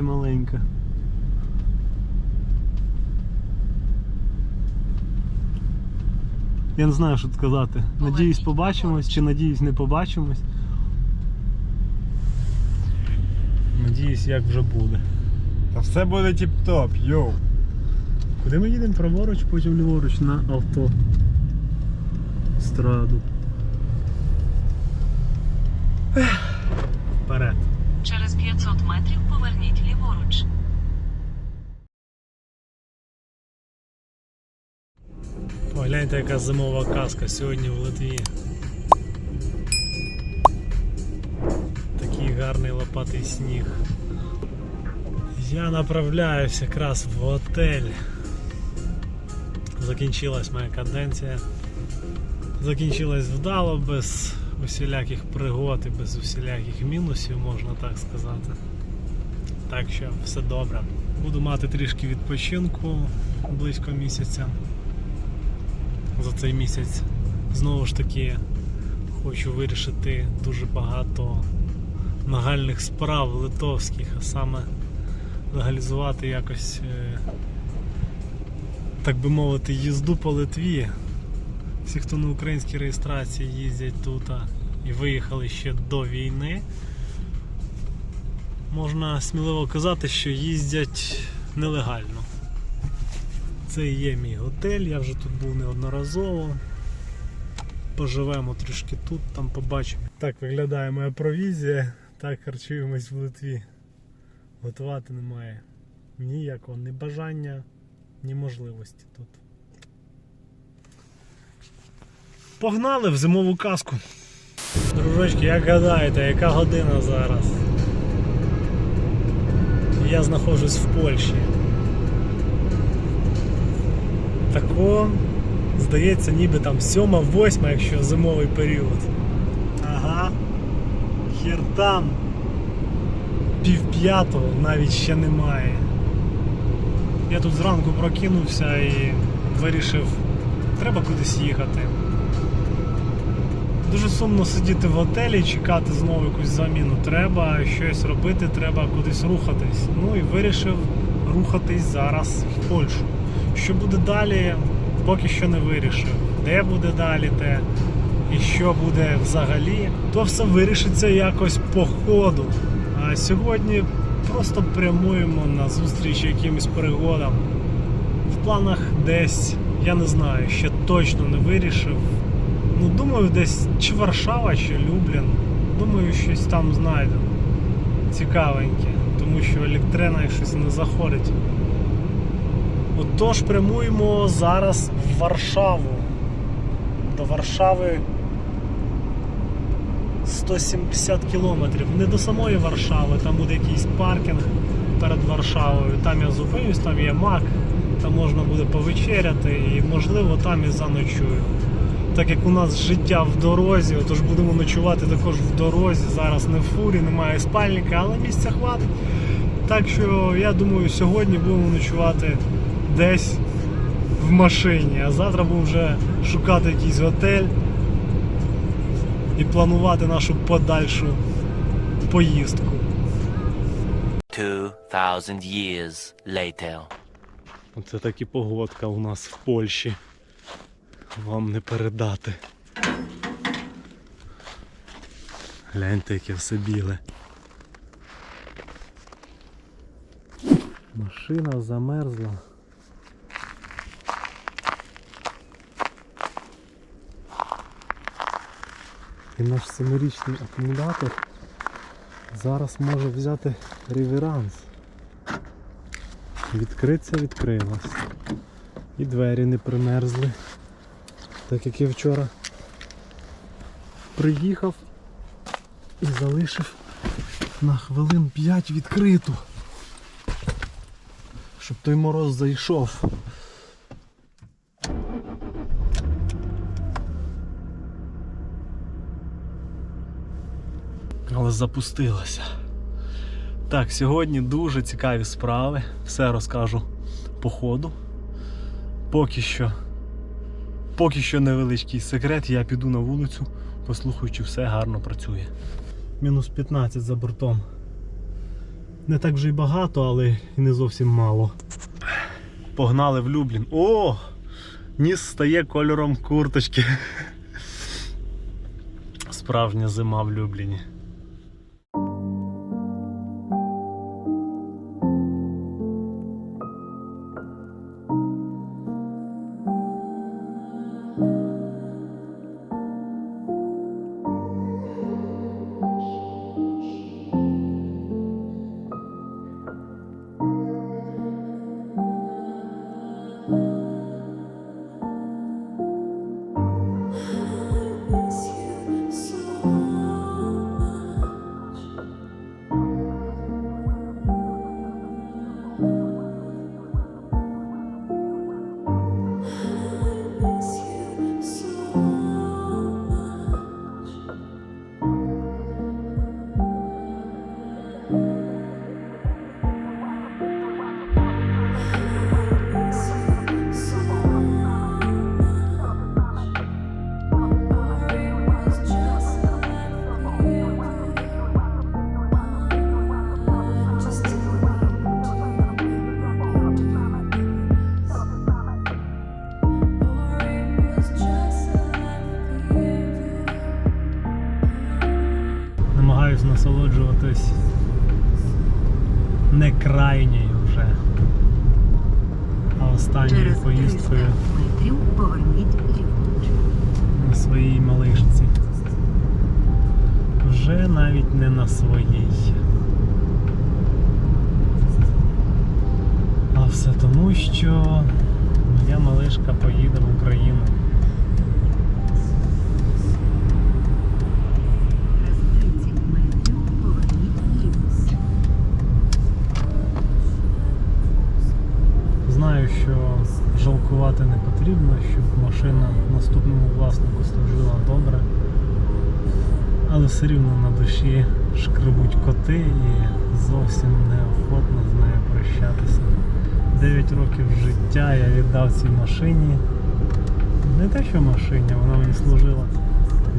й маленька. Я не знаю, що сказати. Надіюсь, побачимось чи надіюсь, не побачимось. Надіюсь, як вже буде. Та все буде тіп-топ, йоу. Куди ми їдемо? Праворуч, потім ліворуч на авто. Страду. Вперед. Через 500 метрів Погляньте, яка зимова казка сьогодні в Литві. Такий гарний лопатий сніг. Я направляюсь якраз в готель. Закінчилась моя каденція. Закінчилась вдало, без усіляких пригод і без усіляких мінусів, можна так сказати. Так що все добре. Буду мати трішки відпочинку близько місяця за цей місяць. Знову ж таки, хочу вирішити дуже багато нагальних справ литовських, а саме легалізувати якось, е, так би мовити, їзду по Литві. Всі, хто на українській реєстрації їздять тут і виїхали ще до війни, можна сміливо казати, що їздять нелегально. Це і є мій готель, я вже тут був неодноразово. Поживемо трішки тут, там побачимо. Так виглядає моя провізія, так харчуємось в Литві. Готувати немає ніякого ні бажання, ні можливості тут. Погнали в зимову казку. Дружочки, як гадаєте, яка година зараз? Я знаходжусь в Польщі. Тако, здається, ніби там 7-8, якщо зимовий період. Ага. Хер там. Пів п'ятого навіть ще немає. Я тут зранку прокинувся і вирішив, треба кудись їхати. Дуже сумно сидіти в готелі чекати знову якусь заміну. Треба щось робити, треба кудись рухатись. Ну і вирішив рухатись зараз в Польщу. Що буде далі, поки що не вирішив. Де буде далі, те і що буде взагалі, то все вирішиться якось по ходу. А сьогодні просто прямуємо на зустріч якимось пригодам. В планах десь, я не знаю, ще точно не вирішив. Ну, думаю, десь чи Варшава, чи Люблін. Думаю, щось там знайду. Цікавеньке, тому що електрена щось не заходить. Отож, прямуємо зараз в Варшаву. До Варшави 170 кілометрів. Не до самої Варшави, там буде якийсь паркінг перед Варшавою. Там я зупинюсь, там є мак, там можна буде повечеряти і можливо там і заночую. Так як у нас життя в дорозі, отож будемо ночувати також в дорозі. Зараз не в фурі, немає спальника, але місця хватить. Так що я думаю, сьогодні будемо ночувати десь в машині, а завтра будемо вже шукати якийсь готель і планувати нашу подальшу поїздку. 2,000 years later. Оце так і погодка у нас в Польщі. Вам не передати. Гляньте, яке все біле. Машина замерзла. І наш семирічний акумулятор зараз може взяти реверанс. Відкриться, відкрилась. І двері не примерзли. Так як я вчора приїхав і залишив на хвилин 5 відкриту. Щоб той мороз зайшов. Запустилася. Так, сьогодні дуже цікаві справи. Все розкажу по ходу. Поки що. Поки що невеличкий секрет, я піду на вулицю, послухаю, чи все гарно працює. Мінус 15 за бортом. Не так вже й багато, але і не зовсім мало. Погнали в Люблін. О! Ніс стає кольором курточки. Справжня зима в Любліні. Останньою поїздкою на своїй малишці. Вже навіть не на своїй. А все тому, що моя малишка поїде в Україну. Через 30 метрів поверніть ліворуч. Знаю, що жалкувати не потрібно, щоб машина наступному власнику служила добре. Але все рівно на душі шкребуть коти і зовсім неохотно з нею прощатися. 9 років життя я віддав цій машині. Не те, що машині, вона мені служила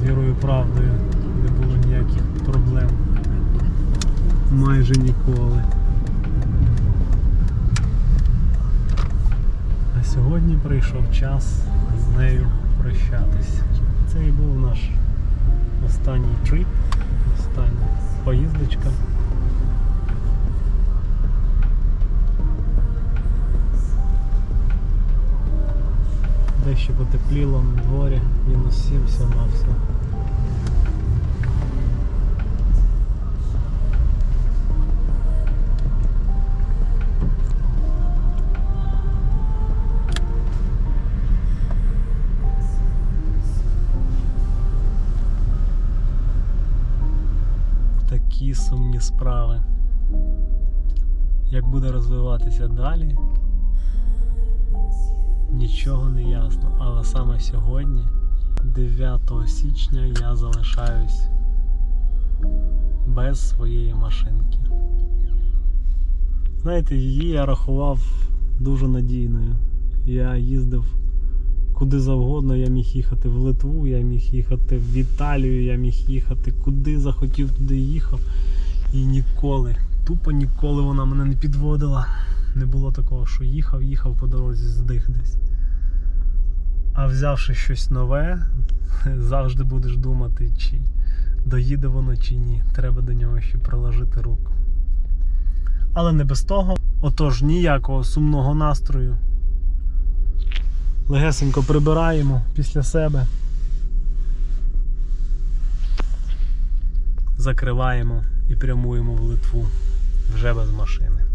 вірою правдою, не було ніяких проблем. Майже ніколи. Сьогодні прийшов час з нею прощатись. Це і був наш останній трип, остання поїздочка. Дещо потепліло на дворі, мінус 7 все на все. Сумні справи. Як буде розвиватися далі, нічого не ясно. Але саме сьогодні, 9 січня, я залишаюсь без своєї машинки. Знаєте, її я рахував дуже надійною. Я їздив куди завгодно, я міг їхати в Литву, я міг їхати в Італію, я міг їхати куди захотів, туди їхав. І ніколи, тупо ніколи вона мене не підводила. Не було такого, що їхав, їхав по дорозі, здих десь. А взявши щось нове, завжди будеш думати, чи доїде воно чи ні. Треба до нього ще приложити руку. Але не без того. Отож, ніякого сумного настрою. Легесенько прибираємо після себе. Закриваємо і прямуємо в Литву вже без машини.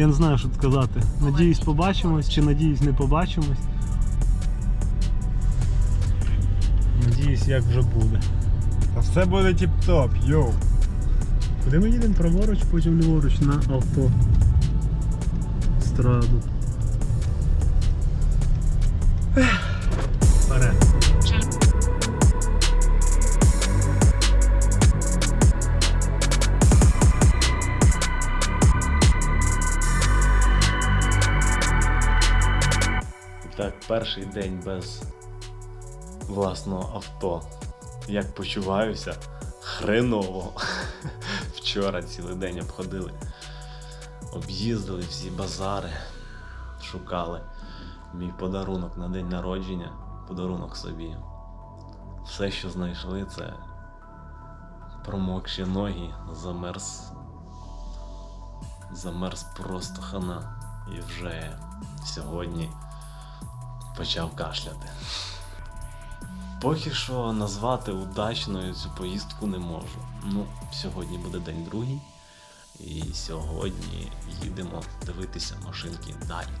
Я не знаю, що сказати. Надіюсь, побачимось чи надіюсь не побачимось. Надіюсь, як вже буде. Та все буде тіп-топ, йоу. Куди ми їдемо праворуч, потім ліворуч на автостраду. Перший день без власного авто. Як почуваюся? Хреново. Вчора цілий день обходили. Об'їздили всі базари, шукали мій подарунок на день народження, подарунок собі. Все, що знайшли, це промокші ноги, замерз. Замерз просто хана. І вже сьогодні почав кашляти. Поки що назвати удачною цю поїздку не можу. Ну, сьогодні буде день другий, і сьогодні їдемо дивитися машинки далі.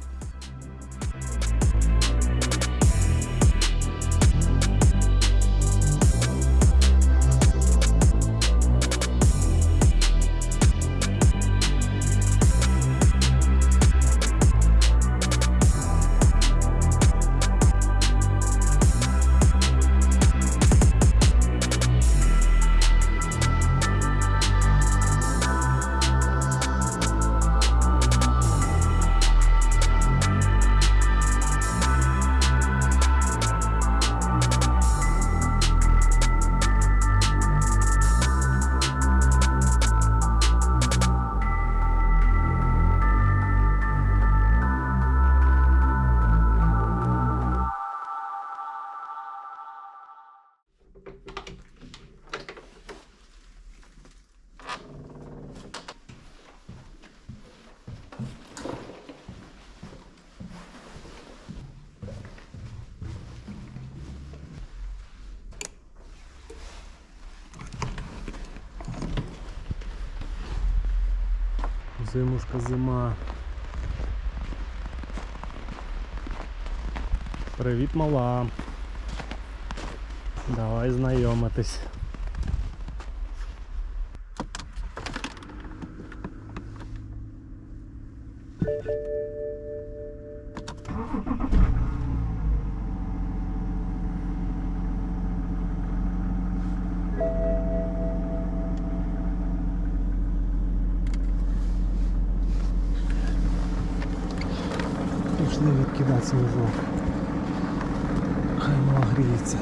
Зимушка зима. Привіт, мала. Давай знайомитись. Пішли сніжок. Хай мала гріється.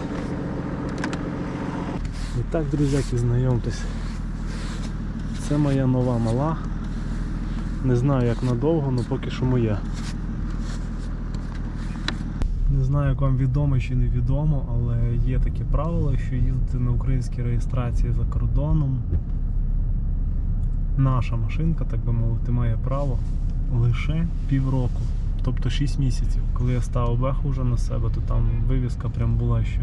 І так, друзяки, знайомтесь. Це моя нова мала. Не знаю як надовго, але поки що моя. Не знаю, як вам відомо чи не відомо, але є таке правило, що їздити на українській реєстрації за кордоном. Наша машинка, так би мовити, має право лише півроку. Тобто 6 місяців. Коли я ставив беху вже на себе, то там вивіска прям була ще.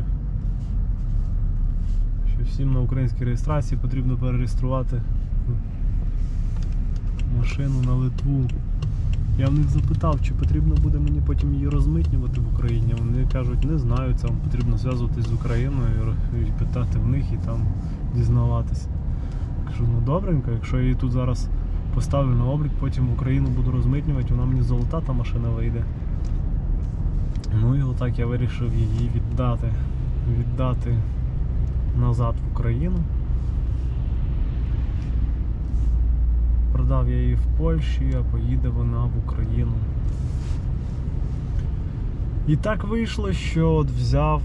Що всім на українській реєстрації потрібно перереєструвати машину на Литву. Я в них запитав, чи потрібно буде мені потім її розмитнювати в Україні. Вони кажуть, не знаю, це вам потрібно зв'язуватись з Україною і питати в них і там дізнаватися. Кажу, ну добренько, якщо я її тут зараз поставлю на облік, потім в Україну буду розмитнювати, вона мені золота та машина вийде. Ну і отак я вирішив її віддати. Віддати назад в Україну. Продав я її в Польщі, а поїде вона в Україну. І так вийшло, що от взяв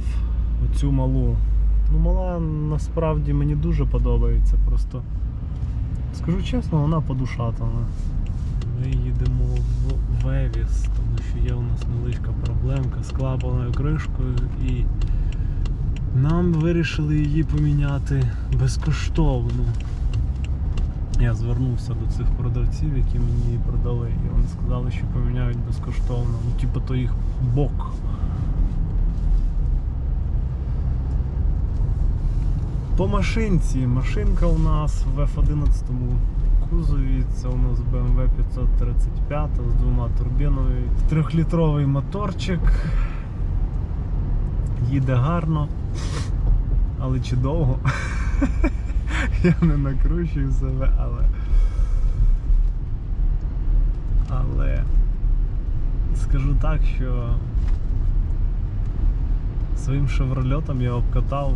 оцю малу. Ну, мала насправді мені дуже подобається. Просто скажу чесно, вона подушатана. Ми їдемо в Вевіс, тому що є у нас невеличка проблемка з клапаною кришкою і нам вирішили її поміняти безкоштовно. Я звернувся до цих продавців, які мені її продали, і вони сказали, що поміняють безкоштовно. Ну, типу, то їх бок. По машинці. Машинка у нас в F11 кузові. Це у нас BMW 535 з двома турбінами. Трьохлітровий моторчик. Їде гарно. Але чи довго? Я не накручую себе, але. Але скажу так, що своїм шеврольотом я обкатав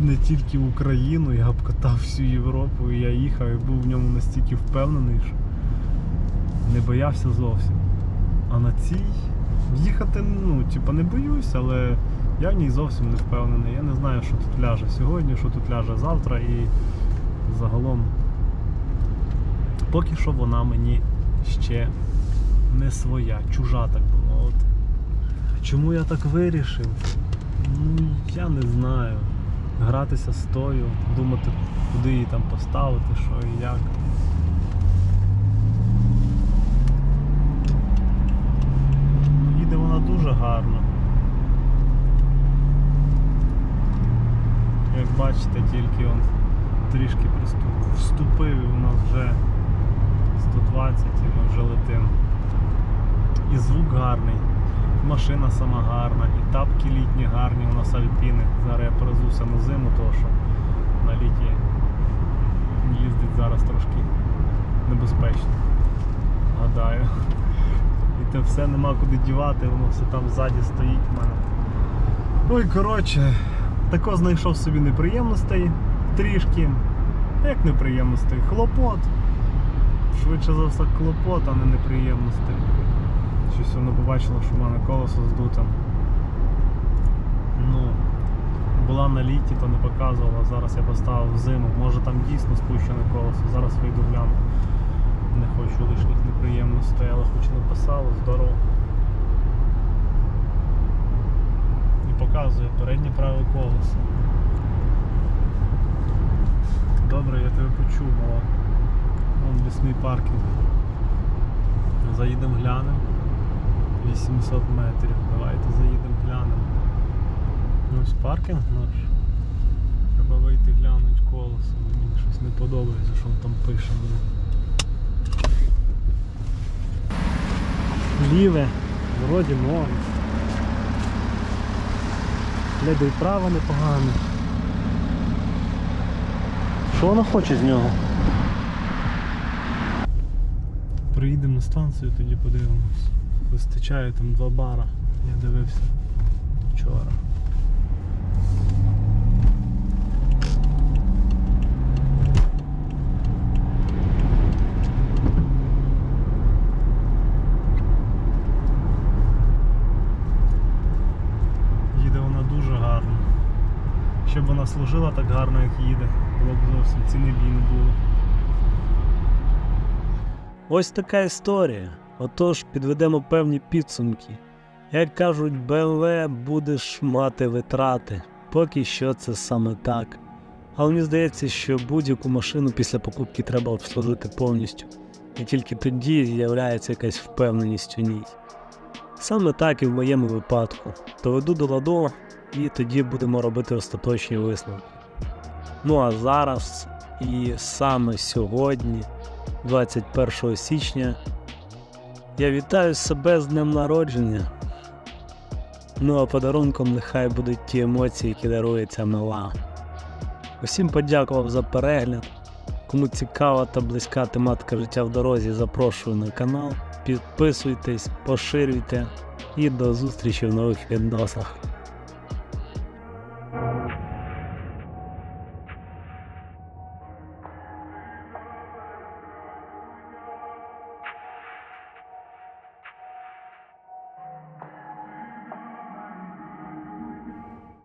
не тільки Україну, я обкатав всю Європу, і я їхав і був в ньому настільки впевнений, що не боявся зовсім. А на цій їхати, ну, типа, не боюсь, але я в ній зовсім не впевнений. Я не знаю, що тут ляже сьогодні, що тут ляже завтра і загалом. Поки що вона мені ще не своя, чужа, так би мовити. Чому я так вирішив? Ну, я не знаю. Гратися з тою, думати, куди її там поставити, що і як. Їде вона дуже гарно. Як бачите, тільки он трішки вступив і у нас вже 120 і ми вже летимо. І звук гарний, машина сама гарна, тапки літні гарні, у нас альпіни. Зараз я перезувся на зиму, тому що на літі їздить зараз трошки небезпечно. Гадаю. І те все нема куди дівати, воно все там ззаді стоїть в мене. Ой, коротше, тако знайшов собі неприємностей трішки. Як неприємностей? Хлопот. Швидше за все клопот, а не неприємностей. Щось воно побачило, що в мене колесо здуте. Ну, була на літі, то не показувала. Зараз я поставив зиму. Може там дійсно спущене колесо. Зараз вийду гляну. Не хочу лишніх неприємностей, але хоч написало, здорово. І показує переднє праве колесо. Добре, я тебе почув, мала. Вон лісний паркінг. Заїдемо глянемо. 800 метрів. Давайте заїдемо глянемо. Ось паркінг наш. Треба вийти глянути колесо. Мені щось не подобається, що там пише. Ліве, вроді норм. Леде і право непогане. Що вона хоче з нього? Приїдемо на станцію, тоді подивимось. Вистачає там два бара. Я дивився вчора. Їде вона дуже гарно. Щоб вона служила так гарно, як їде, було б зовсім ціни б не було. Ось така історія. Отож, підведемо певні підсумки. Як кажуть, BMW будеш мати витрати. Поки що це саме так. Але мені здається, що будь-яку машину після покупки треба обслужити повністю. І тільки тоді з'являється якась впевненість у ній. Саме так і в моєму випадку. Доведу до ладу, і тоді будемо робити остаточні висновки. Ну а зараз, і саме сьогодні, 21 січня, я вітаю себе з днем народження. Ну а подарунком нехай будуть ті емоції, які дарує ця мила. Усім подякував за перегляд. Кому цікава та близька тематика життя в дорозі, запрошую на канал. Підписуйтесь, поширюйте і до зустрічі в нових відосах.